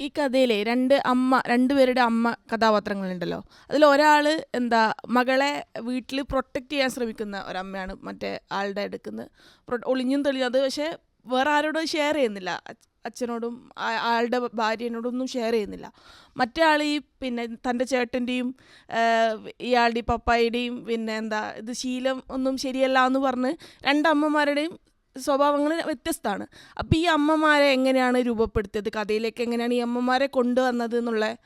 ഈ കഥയിലെ രണ്ട് അമ്മ രണ്ടുപേരുടെ അമ്മ കഥാപാത്രങ്ങളുണ്ടല്ലോ. അതിൽ ഒരാൾ എന്താ മകളെ വീട്ടിൽ പ്രൊട്ടക്റ്റ് ചെയ്യാൻ ശ്രമിക്കുന്ന ഒരമ്മയാണ് മറ്റേ ആളുടെ എടുക്കുന്നത് ഒളിഞ്ഞും തെളിഞ്ഞും. അത് പക്ഷേ വേറെ ആരോടും ഷെയർ ചെയ്യുന്നില്ല. അച്ഛ- അച്ഛനോടും ആളുടെ ഭാര്യനോടൊന്നും ഷെയർ ചെയ്യുന്നില്ല. മറ്റേ ആൾ ഈ പിന്നെ തന്റെ ചേട്ടന്റെയും ഇയാളുടെ പപ്പായുടെയും പിന്നെ എന്താ ഇത് ശീലം ഒന്നും ശരിയല്ല എന്ന് പറഞ്ഞ് രണ്ടമ്മമാരുടെയും സ്വഭാവങ്ങൾ വ്യത്യസ്തമാണ്. അപ്പോൾ ഈ അമ്മമാരെ എങ്ങനെയാണ് രൂപപ്പെടുത്തിയത്? കഥയിലേക്ക് എങ്ങനെയാണ് ഈ അമ്മമാരെ കൊണ്ടുവന്നത് എന്നുള്ള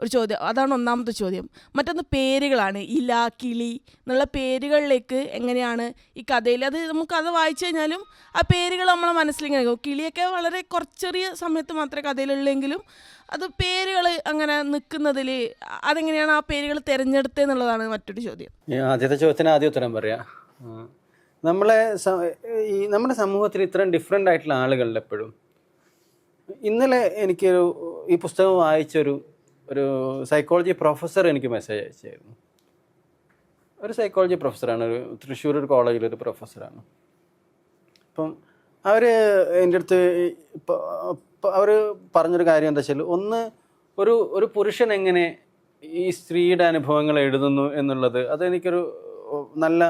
ഒരു ചോദ്യം. അതാണ് ഒന്നാമത്തെ ചോദ്യം. മറ്റൊന്ന് പേരുകളാണ്. ഇല കിളി എന്നുള്ള പേരുകളിലേക്ക് എങ്ങനെയാണ് ഈ കഥയിൽ അത് നമുക്ക് അത് വായിച്ചു കഴിഞ്ഞാലും ആ പേരുകൾ നമ്മളെ മനസ്സിലിങ്ങനെ. കിളിയൊക്കെ വളരെ കുറച്ചെറിയ സമയത്ത് മാത്രമേ കഥയിലുള്ളെങ്കിലും അത് പേരുകൾ അങ്ങനെ നിൽക്കുന്നതിൽ അതെങ്ങനെയാണ് ആ പേരുകൾ തിരഞ്ഞെടുത്തെന്നുള്ളതാണ് മറ്റൊരു ചോദ്യം. ആദ്യത്തെ ചോദ്യത്തിന് ആദ്യം ഉത്തരം പറയാം. നമ്മളെ ഈ നമ്മുടെ സമൂഹത്തിൽ ഇത്രയും ഡിഫറെന്റ് ആയിട്ടുള്ള ആളുകളുണ്ട് എപ്പോഴും. ഇന്നലെ എനിക്കൊരു ഈ പുസ്തകം വായിച്ചൊരു ഒരു സൈക്കോളജി പ്രൊഫസർ എനിക്ക് മെസ്സേജ് അയച്ചായിരുന്നു. ഒരു സൈക്കോളജി പ്രൊഫസറാണ് ഒരു തൃശ്ശൂർ ഒരു കോളേജിലൊരു പ്രൊഫസറാണ് അപ്പം അവർ എന്റെ അടുത്ത് അവർ പറഞ്ഞൊരു കാര്യം എന്താ വെച്ചാൽ ഒന്ന് ഒരു ഒരു പുരുഷൻ എങ്ങനെ ഈ സ്ത്രീയുടെ അനുഭവങ്ങൾ എഴുതുന്നു എന്നുള്ളത് അതെനിക്കൊരു നല്ല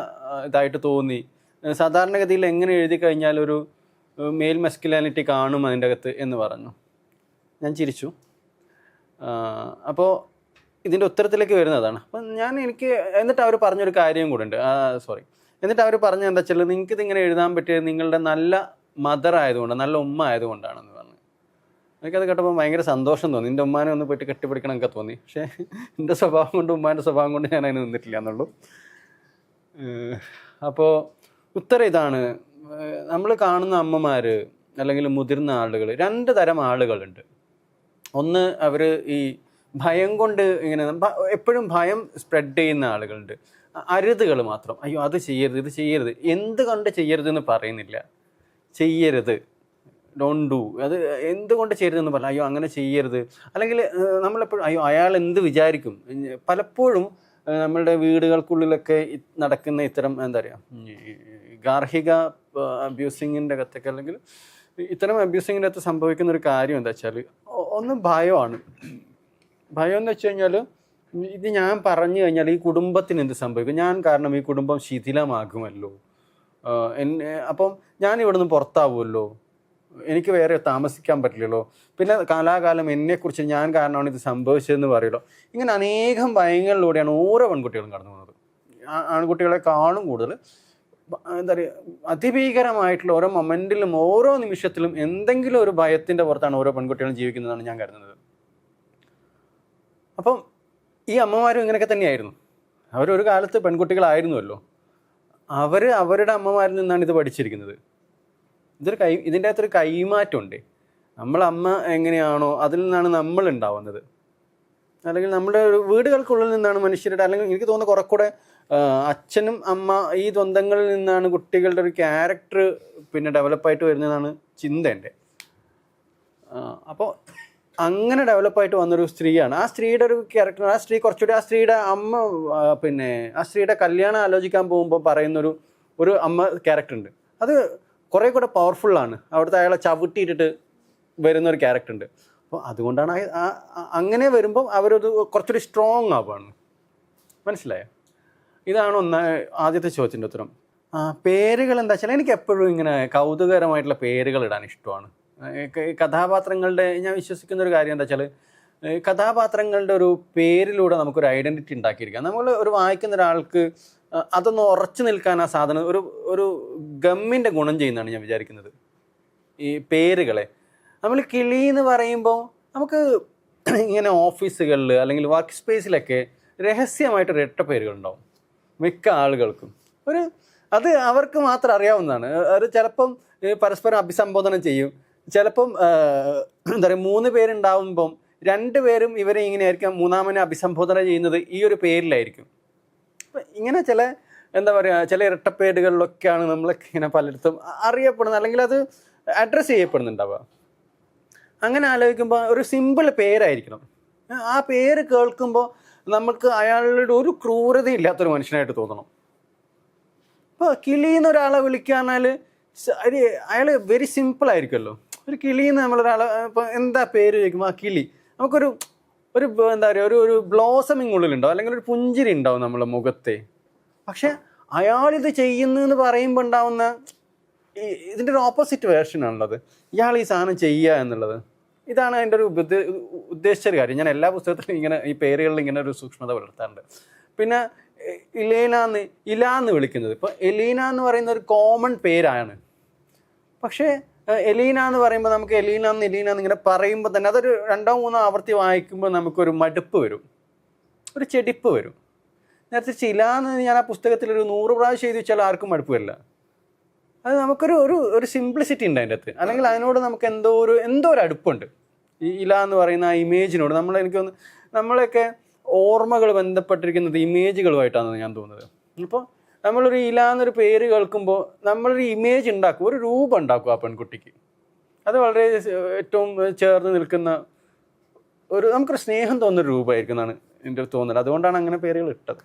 ഇതായിട്ട് തോന്നി. സാധാരണഗതിയിൽ എങ്ങനെ എഴുതി കഴിഞ്ഞാൽ ഒരു മെയിൽ മെസ്കുലാനിറ്റി കാണും അതിന്റെ അകത്ത് എന്ന് പറഞ്ഞു. ഞാൻ ചിരിച്ചു. അപ്പോൾ ഇതിന്റെ ഉത്തരത്തിലേക്ക് വരുന്നതാണ്. അപ്പം ഞാൻ എനിക്ക് എന്നിട്ട് അവർ പറഞ്ഞൊരു കാര്യം കൂടെ ഉണ്ട് സോറി എന്നിട്ട് അവർ പറഞ്ഞ എന്താ വെച്ചാൽ നിങ്ങൾക്ക് ഇതിങ്ങനെ എഴുതാൻ പറ്റിയത് നിങ്ങളുടെ നല്ല മദർ ആയതുകൊണ്ട് നല്ല ഉമ്മ ആയതുകൊണ്ടാണെന്ന് പറഞ്ഞു. എനിക്കത് കേട്ടപ്പോൾ ഭയങ്കര സന്തോഷം തോന്നി. എന്റെ ഉമ്മാനെ ഒന്ന് പോയിട്ട് കെട്ടിപ്പിടിക്കണം എന്നൊക്കെ തോന്നി. പക്ഷേ എന്റെ സ്വഭാവം കൊണ്ട് ഉമ്മാന്റെ സ്വഭാവം കൊണ്ട് ഞാൻ അതിന് നിന്നിട്ടില്ല എന്നുള്ളൂ. അപ്പോൾ ഉത്തരം ഇതാണ്. നമ്മൾ കാണുന്ന അമ്മമാർ അല്ലെങ്കിൽ മുതിർന്ന ആളുകൾ രണ്ട് തരം ആളുകളുണ്ട്. ഒന്ന് അവർ ഈ ഭയം കൊണ്ട് ഇങ്ങനെ എപ്പോഴും ഭയം സ്പ്രെഡ് ചെയ്യുന്ന ആളുകളുണ്ട്. അരുതുകൾ മാത്രം. അയ്യോ അത് ചെയ്യരുത് ഇത് ചെയ്യരുത്. എന്തുകൊണ്ട് ചെയ്യരുത് എന്ന് പറയുന്നില്ല. ചെയ്യരുത്. ഡോൺ ഡു അത് എന്തുകൊണ്ട് ചെയ്യരുതെന്ന് പറഞ്ഞു അയ്യോ അങ്ങനെ ചെയ്യരുത്. അല്ലെങ്കിൽ നമ്മളെപ്പോഴും അയ്യോ അയാൾ എന്ത് വിചാരിക്കും? പലപ്പോഴും നമ്മളുടെ വീടുകൾക്കുള്ളിലൊക്കെ നടക്കുന്ന ഇത്തരം എന്താ പറയുക ഗാർഹിക അബ്യൂസിങ്ങിന്റെ അകത്തൊക്കെ അല്ലെങ്കിൽ ഇത്തരം അബ്യൂസിങ്ങിന്റെ അകത്ത് സംഭവിക്കുന്ന ഒരു കാര്യം എന്താ വെച്ചാൽ ഒന്ന് ഭയമാണ്. ഭയം എന്ന് വെച്ച് കഴിഞ്ഞാൽ ഇത് ഞാൻ പറഞ്ഞു കഴിഞ്ഞാൽ ഈ കുടുംബത്തിന് എന്ത് സംഭവിക്കും? ഞാൻ കാരണം ഈ കുടുംബം ശിഥിലമാകുമല്ലോ. അപ്പം ഞാൻ ഇവിടുന്ന് പുറത്താവുമല്ലോ. എനിക്ക് വേറെ താമസിക്കാൻ പറ്റില്ലല്ലോ. പിന്നെ കാലാകാലം എന്നെക്കുറിച്ച് ഞാൻ കാരണമാണ് ഇത് സംഭവിച്ചതെന്ന് പറയുമല്ലോ ഇങ്ങനെ അനേകം ഭയങ്ങളിലൂടെയാണ് ഓരോ പെൺകുട്ടികളും കടന്നു പോകുന്നത്. ആൺകുട്ടികളെക്കാളും കൂടുതൽ. എന്താ പറയുക അതിഭീകരമായിട്ടുള്ള ഓരോ മൊമെന്റിലും ഓരോ നിമിഷത്തിലും എന്തെങ്കിലും ഒരു ഭയത്തിന്റെ പുറത്താണ് ഓരോ പെൺകുട്ടികളും ജീവിക്കുന്നതെന്നാണ് ഞാൻ കരുതുന്നത്. അപ്പം ഈ അമ്മമാരും ഇങ്ങനെയൊക്കെ തന്നെയായിരുന്നു. അവരൊരു കാലത്ത് പെൺകുട്ടികളായിരുന്നുവല്ലോ അവർ അവരുടെ അമ്മമാരിൽ നിന്നാണ് ഇത് പഠിച്ചിരിക്കുന്നത്. ഇതൊരു കൈ ഇതിന്റെ അകത്തൊരു കൈമാറ്റമുണ്ട്. നമ്മളമ്മ എങ്ങനെയാണോ അതിൽ നിന്നാണ് നമ്മൾ ഉണ്ടാവുന്നത്. അല്ലെങ്കിൽ നമ്മുടെ വീടുകൾക്കുള്ളിൽ നിന്നാണ് മനുഷ്യരുടെ അല്ലെങ്കിൽ എനിക്ക് തോന്നുന്നു കുറെക്കൂടെ അച്ഛനും അമ്മ ഈ ദ്വന്ദ്ങ്ങളിൽ നിന്നാണ് കുട്ടികളുടെ ഒരു ക്യാരക്ടർ പിന്നെ ഡെവലപ്പായിട്ട് വരുന്നതാണ് ചിന്ത എന്റെ അപ്പോൾ അങ്ങനെ ഡെവലപ്പായിട്ട് വന്നൊരു സ്ത്രീയാണ്. ആ സ്ത്രീയുടെ ഒരു ക്യാരക്ടർ ആ സ്ത്രീ കുറച്ചുകൂടി ആ സ്ത്രീയുടെ അമ്മ പിന്നെ ആ സ്ത്രീയുടെ കല്യാണം ആലോചിക്കാൻ പോകുമ്പോൾ പറയുന്നൊരു ഒരു അമ്മ ക്യാരക്ടർ ഉണ്ട്. അത് കുറേ കൂടെ പവർഫുള്ളാണ് അവിടുത്തെ അയാളെ ചവിട്ടിയിട്ടിട്ട് വരുന്ന ഒരു ക്യാരക്ടർ ഉണ്ട്. അപ്പോൾ അതുകൊണ്ടാണ് അങ്ങനെ വരുമ്പോൾ അവരത് കുറച്ചുകൂടി സ്ട്രോങ് ആവാണ്. മനസ്സിലായോ? ഇതാണ് ഒന്ന ആദ്യത്തെ ചോദ്യത്തിന്റെ ഉത്തരം. പേരുകൾ എന്താ വെച്ചാൽ എനിക്ക് എപ്പോഴും ഇങ്ങനെ കൗതുകകരമായിട്ടുള്ള പേരുകൾ ഇടാൻ ഇഷ്ടമാണ്. കഥാപാത്രങ്ങളുടെ ഞാൻ വിശ്വസിക്കുന്ന ഒരു കാര്യം എന്താ വെച്ചാൽ കഥാപാത്രങ്ങളുടെ ഒരു പേരിലൂടെ നമുക്കൊരു ഐഡന്റിറ്റി ഉണ്ടാക്കിയിരിക്കാം. നമ്മൾ ഒരു വായിക്കുന്ന ഒരാൾക്ക് അതൊന്ന് ഉറച്ചു നിൽക്കാൻ ആ സാധനം ഒരു ഒരു ഗമ്മിന്റെ ഗുണം ചെയ്യുന്നതാണ് ഞാൻ വിചാരിക്കുന്നത്. ഈ പേരുകളെ. നമ്മൾ കിളി എന്ന് പറയുമ്പോൾ നമുക്ക് ഇങ്ങനെ ഓഫീസുകളിൽ അല്ലെങ്കിൽ വർക്ക് സ്പേസിലൊക്കെ രഹസ്യമായിട്ട് ഒരു എട്ട പേരുകളുണ്ടാവും. മിക്ക ആളുകൾക്കും. ഒരു അത് അവർക്ക് മാത്രം അറിയാവുന്നതാണ്. അത് ചിലപ്പം പരസ്പരം അഭിസംബോധന ചെയ്യും. ചിലപ്പം എന്താ പറയുക മൂന്ന് പേരുണ്ടാവുമ്പം രണ്ട് പേരും ഇവരെ ഇങ്ങനെ ആയിരിക്കും മൂന്നാമനെ അഭിസംബോധന ചെയ്യുന്നത് ഈ ഒരു പേരിലായിരിക്കും. ഇങ്ങനെ ചില എന്താ പറയുക ചില ഇരട്ടപ്പേടുകളിലൊക്കെയാണ് നമ്മളൊക്കെ ഇങ്ങനെ പലയിടത്തും അറിയപ്പെടുന്നത്. അല്ലെങ്കിൽ അത് അഡ്രസ്സ് ചെയ്യപ്പെടുന്നുണ്ടാവുക. അങ്ങനെ ആലോചിക്കുമ്പോൾ ഒരു സിമ്പിൾ പേരായിരിക്കണം. ആ പേര് കേൾക്കുമ്പോൾ നമുക്ക് അയാളുടെ ഒരു ക്രൂരതയില്ലാത്തൊരു മനുഷ്യനായിട്ട് തോന്നണം. ഇപ്പോൾ കിളിന്ന് ഒരാളെ വിളിക്കാന്നാൽ അയാൾ വെരി സിമ്പിൾ ആയിരിക്കുമല്ലോ. ഒരു കിളിന്ന് നമ്മളൊരാളെ ഇപ്പോൾ എന്താ പേര് ചോദിക്കുമ്പോൾ ആ കിളി. നമുക്കൊരു ഒരു എന്താ പറയുക ഒരു ഒരു ബ്ലോസമിങ് ഉള്ളിലുണ്ടാവും അല്ലെങ്കിൽ ഒരു പുഞ്ചിരി ഉണ്ടാവും നമ്മളെ മുഖത്തെ? പക്ഷെ അയാളിത് ചെയ്യുന്നു എന്ന് പറയുമ്പോൾ ഉണ്ടാവുന്ന ഇതിന്റെ ഒരു ഓപ്പോസിറ്റ് വേർഷനാണുള്ളത് ഇയാൾ ഈ സാധനം ചെയ്യുക എന്നുള്ളത്. ഇതാണ് അതിന്റെ ഒരു ഉദ്ദേശിച്ച ഒരു കാര്യം. ഞാൻ എല്ലാ പുസ്തകത്തിലും ഇങ്ങനെ ഈ പേരുകളിൽ ഇങ്ങനെ ഒരു സൂക്ഷ്മത പുലർത്താറുണ്ട്. പിന്നെ ഇലേന എന്ന് ഇല എന്ന് വിളിക്കുന്നത്. ഇപ്പോൾ എലീന എന്ന് പറയുന്ന ഒരു കോമൺ പേരാണ്. പക്ഷേ എലീന എന്ന് പറയുമ്പോൾ നമുക്ക് എലീന എന്ന് എലീന എന്ന് ഇങ്ങനെ പറയുമ്പോൾ തന്നെ അതൊരു രണ്ടോ മൂന്നോ ആവർത്തി വായിക്കുമ്പോൾ നമുക്കൊരു മടുപ്പ് വരും. ഒരു ചെടിപ്പ് വരും. നേരത്തെ ചില എന്ന് ഞാൻ ആ പുസ്തകത്തിൽ ഒരു നൂറ് പ്രാവശ്യം എഴുതി വെച്ചാൽ ആർക്കും മടുപ്പ് വരില്ല. അത് നമുക്കൊരു ഒരു ഒരു സിംപ്ലിസിറ്റി ഉണ്ട് അതിന്റെ അകത്ത്. അല്ലെങ്കിൽ അതിനോട് നമുക്ക് എന്തോ ഒരു എന്തോ ഒരു അടുപ്പുണ്ട്. ഈ ഇല എന്ന് പറയുന്ന ആ ഇമേജിനോട് നമ്മൾ എനിക്കൊന്ന് നമ്മളെയൊക്കെ ഓർമ്മകൾ ബന്ധപ്പെട്ടിരിക്കുന്നത് ഇമേജുകളുമായിട്ടാണെന്ന് ഞാൻ തോന്നുന്നത്. ഇപ്പോൾ നമ്മളൊരു ഇല എന്നൊരു പേര് കേൾക്കുമ്പോൾ നമ്മളൊരു ഇമേജ് ഉണ്ടാക്കും ഒരു രൂപം ഉണ്ടാക്കും ആ പെൺകുട്ടിക്ക്. അത് വളരെ ഏറ്റവും ചേർന്ന് നിൽക്കുന്ന ഒരു നമുക്കൊരു സ്നേഹം തോന്നുന്ന രൂപമായിരിക്കും എന്നാണ് എന്റെ തോന്നുന്നത് അതുകൊണ്ടാണ് അങ്ങനെ പേരുകൾ ഇട്ടത്.